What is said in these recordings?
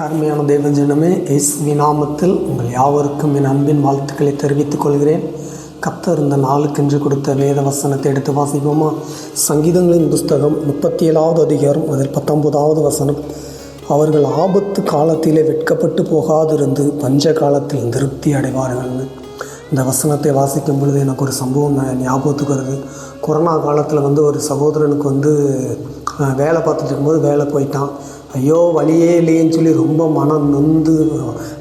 இயேசு நாமத்தில் உங்கள் யாவருக்கும் என் அன்பின் வாழ்த்துக்களை தெரிவித்துக் கொள்கிறேன். கத்தர் இந்த நாளுக்கென்று கொடுத்த வேத வசனத்தை எடுத்து வாசிப்போமா? சங்கீதங்களின் புஸ்தகம் முப்பத்தி ஏழாவது அதிகாரம் அதில் பத்தொன்பதாவது வசனம். அவர்கள் ஆபத்து காலத்திலே வெட்கப்பட்டு போகாதிருந்து பஞ்ச காலத்தில் திருப்தி அடைவார்கள்னு இந்த வசனத்தை வாசிக்கும் பொழுது எனக்கு ஒரு சம்பவம் ஞாபகத்துக்கு வருது. கொரோனா காலத்தில் வந்து ஒரு சகோதரனுக்கு வந்து வேலை பார்த்துட்டு இருக்கும்போது வேலை போயிட்டான். ஐயோ வழியே இல்லையேன்னு சொல்லி ரொம்ப மனம் நொந்து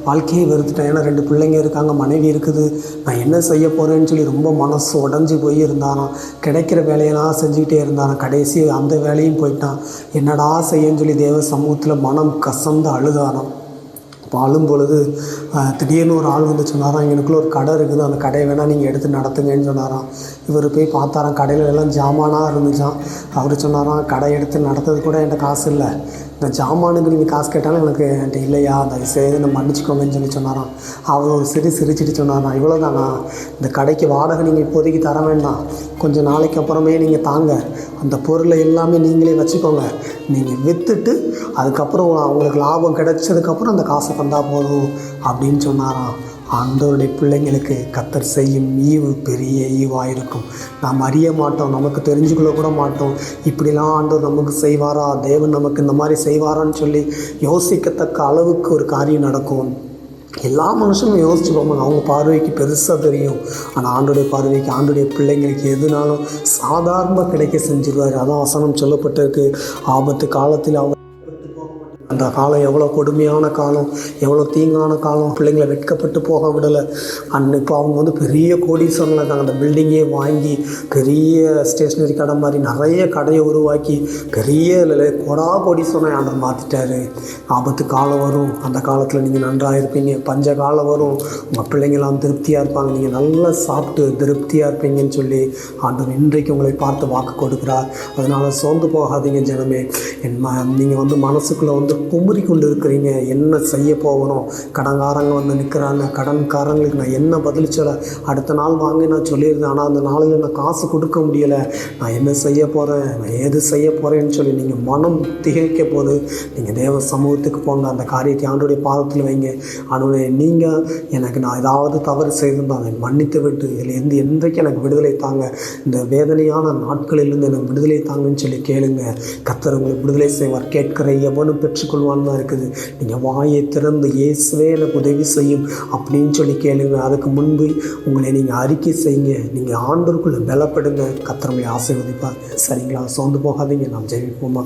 வாழ்க்கையை வெறுத்துட்டேன். ஏன்னா ரெண்டு பிள்ளைங்க இருக்காங்க மனைவி இருக்குது. நான் என்ன செய்ய போகிறேன்னு சொல்லி ரொம்ப மனசு உடஞ்சி போய் இருந்தானாம் கிடைக்கிற வேலையெல்லாம் செஞ்சுக்கிட்டே இருந்தானா. கடைசி அந்த வேலையும் போயிட்டான். என்னடா செய்யன்னு சொல்லி தேவ சமூகத்தில் மனம் கசந்து அழுதானான் வாழும் பொழுது திடீர்னு ஒரு ஆள் வந்து சொன்னாராம் எனக்குள்ளே ஒரு கடை இருக்குது அந்த கடையை வேணால் நீங்கள் எடுத்து நடத்துங்கன்னு சொன்னாராம். இவர் போய் பார்த்தாராம் கடையில் எல்லாம் ஜாமானாக இருந்துச்சான் அவர் சொன்னாராம் கடை எடுத்து நடத்துறது கூட என்கிட்ட காசு இல்லை. இந்த ஜாமானுக்கு நீங்கள் காசு கேட்டாலும் எனக்கு என்கிட்ட இல்லையா? தயவு செய்து நம்ம மன்னிச்சுக்கோங்கன்னு சொல்லி சொன்னாராம். அவர் ஒரு சிரி சிரிச்சிட்டு சொன்னாராம் இவ்வளோதானா இந்த கடைக்கு வாடகை நீங்கள் இப்போதைக்கு தர வேண்டாம். கொஞ்சம் நாளைக்கு அப்புறமே நீங்கள் தாங்க. அந்த பொருளை எல்லாமே நீங்களே வச்சுக்கோங்க. நீங்கள் விற்றுட்டு அதுக்கப்புறம் அவங்களுக்கு லாபம் கிடைச்சதுக்கப்புறம் அந்த காசை தந்தால் போதும் அப்படின்னு சொன்னாராம். ஆண்டோருடைய பிள்ளைங்களுக்கு கத்தர் செய்யும் ஈவு பெரிய ஈவாக இருக்கும். நாம் அறிய மாட்டோம் நமக்கு தெரிஞ்சுக்கொள்ள கூட மாட்டோம். இப்படிலாம் ஆண்டவர் நமக்கு செய்வாரா? தேவன் நமக்கு இந்த மாதிரி செய்வாரான்னு சொல்லி யோசிக்கத்தக்க அளவுக்கு ஒரு காரியம் நடக்கும். எல்லா மனுஷனும் யோசிச்சு பார்ப்பாங்க அவங்க பார்வைக்கு பெருசாக தெரியும். ஆனால் ஆண்டுடைய பார்வைக்கு ஆண்டுடைய பிள்ளைங்களுக்கு எதுனாலும் சாதாரணமாக கிடைக்க செஞ்சிருவார். அதான் வசனம் சொல்லப்பட்டிருக்கு. ஆபத்து காலத்தில் அவங்க அந்த காலம் எவ்வளோ கொடுமையான காலம் எவ்வளோ தீங்கான காலம் பிள்ளைங்களை வெட்கப்பட்டு போக விடலை. அன்னைக்கு இப்போ அவங்க வந்து பெரிய கோடீஸ்வரங்கள இருக்காங்க அந்த பில்டிங்கே வாங்கி பெரிய ஸ்டேஷ்னரி கடை மாதிரி நிறைய கடையை உருவாக்கி பெரிய கொடா கோடீஸ்வரனை ஆண்டர் மாற்றிட்டாரு ஆபத்து காலம் வரும். அந்த காலத்தில் நீங்கள் நன்றாக இருப்பீங்க. பஞ்ச காலம் வரும். உங்கள் பிள்ளைங்களாம் திருப்தியாக இருப்பாங்க. நீங்கள் நல்லா சாப்பிட்டு திருப்தியாக இருப்பீங்கன்னு சொல்லி ஆண்டவர் இன்றைக்கு உங்களை பார்த்து வாக்கு கொடுக்குறார். அதனால் சோர்ந்து போகாதீங்க ஜனமே. என் ம நீங்கள் வந்து மனசுக்குள்ளே வந்து குமுறி கொண்டு இருக்கிறீங்க என்ன செய்ய போகணும்? கடன்காரங்க வந்து நிற்கிறாங்க கடன்காரங்களுக்கு நான் என்ன பதில் சொல்ல? அடுத்த நாள் வாங்கி நான் சொல்லியிருந்தேன். ஆனால் அந்த நாளில் நான் காசு கொடுக்க முடியலை. நான் என்ன செய்ய போகிறேன் நான் ஏது செய்ய போகிறேன்னு சொல்லி நீங்கள் மனம் திகைக்க போது நீங்கள் தேவ சமூகத்துக்கு போங்க. அந்த காரியத்தை ஆண்டுடைய பாதத்தில் வைங்க. ஆனால் நீங்கள் எனக்கு நான் ஏதாவது தவறு செய்திருந்தால் அதை மன்னித்து விட்டு இதில் இருந்து என்றைக்கு எனக்கு விடுதலை தாங்க. இந்த வேதனையான நாட்களிலிருந்து எனக்கு விடுதலை தாங்கன்னு சொல்லி கேளுங்க. கத்தர் உங்களுக்கு விடுதலை செய்வார். கேட்கிற எவனும் சொல்லுவான்னு தான் இருக்குது. நீங்கள் வாயை திறந்து இயேசுவே எனக்கு உதவி செய்யும் அப்படின்னு சொல்லி கேளுங்க. அதுக்கு முன்பு உங்களை நீங்கள் அறிக்கை செய்யுங்க. நீங்கள் ஆண்டோருக்குள்ளே பலப்படுங்க. கத்தர் ஆசீர்வதிப்பார். சரிங்களா? சோர்ந்து போகாதீங்க. நாம் ஜெயிப்போமா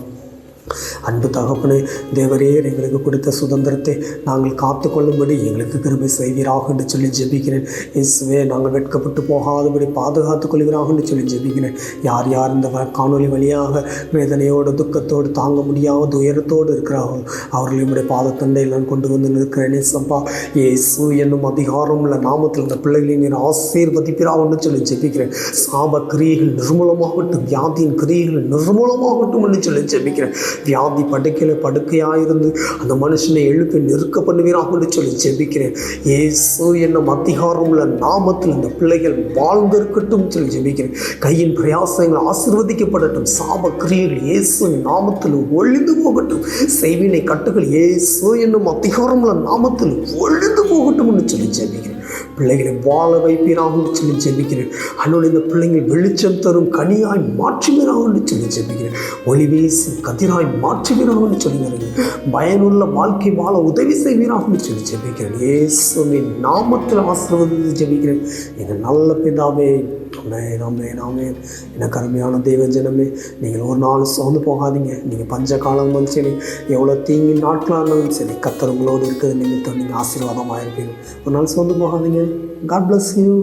அன்பு தகப்பனே தேவரீர் எங்களுக்கு கொடுத்த சுதந்திரத்தை நாங்கள் காத்துக்கொள்ளும்படி எங்களுக்கு கிருபை செய்வீராக என்று சொல்லி ஜெபிக்கிறேன். இயேசுவே நாங்கள் வெட்கப்பட்டு போகாதபடி பாதுகாத்துக் கொள்கிறாக என்று சொல்லி ஜெபிக்கிறேன். யார் யார் இந்த வ- காணொளி வழியாக வேதனையோடு துக்கத்தோடு தாங்க முடியாத உயரத்தோடு இருக்கிறார்கள் அவர்கள் என்னுடைய பாதத்தண்டையில் நான் கொண்டு வந்து நிற்கிறேனே. சம்பா இயேசு என்னும் அதிகாரம் உள்ள நாமத்தில் இந்த பிள்ளைகளை நீர் ஆசீர்வதிப்பிறான்னு சொல்லி ஜெபிக்கிறேன். சாப கிரியைகள் நிர்மூலமாகட்டும் வியாதியின் கிரியைகள் நிர்மூலமாகட்டும் என்று சொல்லி ஜெபிக்கிறேன். வியாதி படுக்கையில் படுக்கையாயிருந்து அந்த மனுஷனை எழுப்பி நெருக்க பண்ணுவீராக சொல்லி ஜெபிக்கிறேன். ஏசு என்னும் அதிகாரம் உள்ள நாமத்தில் அந்த பிள்ளைகள் வாழ்ந்திருக்கட்டும் சொல்லி ஜெபிக்கிறேன். கையின் பிரயாசங்கள் ஆசீர்வதிக்கப்படட்டும். சாப கிரியைகள் இயேசு நாமத்தில் ஒழிந்து போகட்டும். செய்வினை கட்டுகள் ஏசு என்னும் அதிகாரம் உள்ள நாமத்தில் ஒழிந்து போகட்டும்னு சொல்லி ஜெபிக்கிறேன். பிள்ளைகளை வாழ வைப்பீராக சொல்லி ஜெபிக்கிறேன். அன்னோடு இந்த பிள்ளைங்கள் வெளிச்சம் தரும் கனியாய் மாற்றுவீராக சொல்லி ஜெபிக்கிறேன். ஒளி வீசும் கதிராய் மாற்றுவீராக சொல்லி பயனுள்ள வாழ்க்கை வாழ உதவி செய்வீராக சொல்லி ஜெபிக்கிறேன். இயேசுவின் நாமத்தில் ஆசிர்வதித்து ஜெபிக்கிறேன். எங்கள் நல்ல பிதாவே ஆமென் ஆமென் ஆமென். எனக்கு அருமையான தெய்வ ஜனமே நீங்கள் ஒரு நாள் சோர்ந்து போகாதீங்க. நீங்கள் பஞ்ச காலம் வந்து சரி எவ்வளோ தீங்கி நாட்களாக இருந்தாலும் சரி கத்தர் உங்களோடு இருக்கிறது நிமித்தம் நீங்கள் ஆசீர்வாதமாக இருப்பீங்க ஒரு நாள் சோர்ந்து போகாதீங்க. God bless you